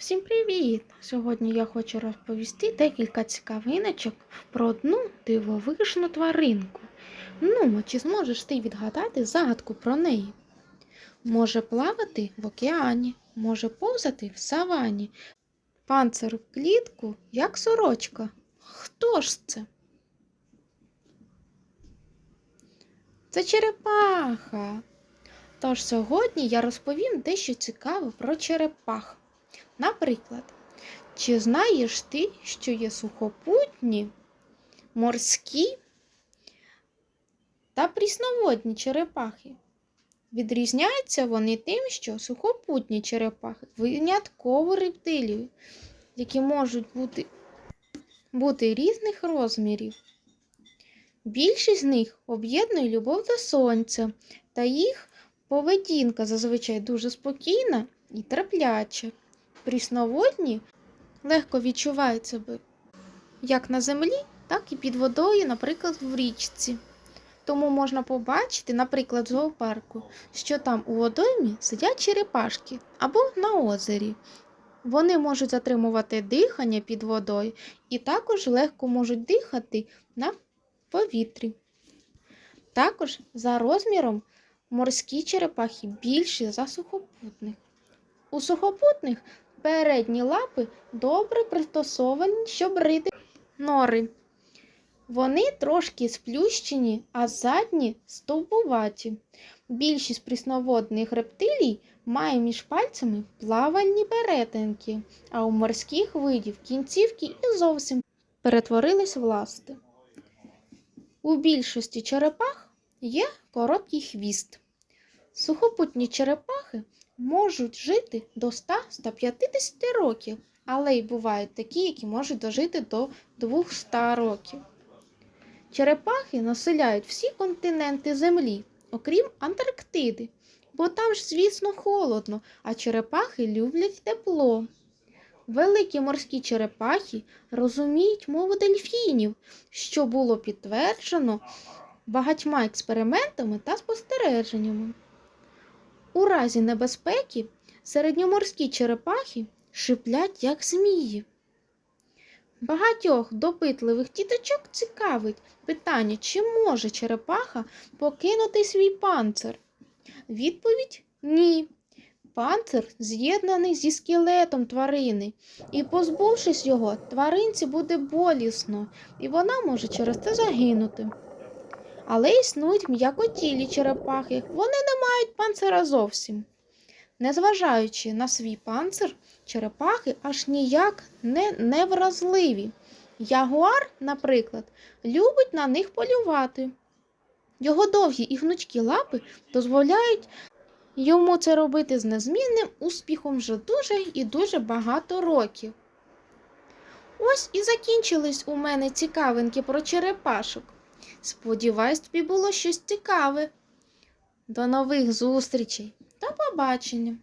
Всім привіт! Сьогодні я хочу розповісти декілька цікавиночок про одну дивовижну тваринку. Ну, чи зможеш ти відгадати загадку про неї? Може плавати в океані, може повзати в савані, панцир в клітку, як сорочка. Хто ж це? Це черепаха. Тож сьогодні я розповім дещо цікаве про черепах. Наприклад, чи знаєш ти, що є сухопутні, морські та прісноводні черепахи? Відрізняються вони тим, що сухопутні черепахи винятково рептилії, які можуть бути, бути різних розмірів. Більшість з них об'єднує любов до сонця, та їх поведінка зазвичай дуже спокійна і терпляча. Прісноводні легко відчувають себе як на землі, так і під водою, наприклад, в річці. Тому можна побачити, наприклад, в зоопарку, що там у водоймі сидять черепашки або на озері. Вони можуть затримувати дихання під водою і також легко можуть дихати на повітрі. Також за розміром морські черепахи більші за сухопутних. У сухопутних передні лапи добре пристосовані, щоб рити нори. Вони трошки сплющені, а задні стовбуваті. Більшість прісноводних рептилій має між пальцями плавальні перетинки, а у морських видів кінцівки і зовсім перетворились в ласти. У більшості черепах є короткий хвіст. Сухопутні черепахи можуть жити до 100-150 років, але й бувають такі, які можуть дожити до 200 років. Черепахи населяють всі континенти Землі, окрім Антарктиди, бо там ж, звісно, холодно, а черепахи люблять тепло. Великі морські черепахи розуміють мову дельфінів, що було підтверджено багатьма експериментами та спостереженнями. У разі небезпеки середньоморські черепахи шиплять, як змії. Багатьох допитливих діточок цікавить питання, чи може черепаха покинути свій панцир. Відповідь ні. Панцир з'єднаний зі скелетом тварини, і, позбувшись його, тваринці буде болісно, і вона може через це загинути. Але існують м'якотілі черепахи, вони не мають панцира зовсім. Незважаючи на свій панцир, черепахи аж ніяк не невразливі. Ягуар, наприклад, любить на них полювати. Його довгі і гнучкі лапи дозволяють йому це робити з незмінним успіхом вже дуже і дуже багато років. Ось і закінчились у мене цікавинки про черепашок. Сподіваюсь, тобі було щось цікаве. До нових зустрічей. та побачення!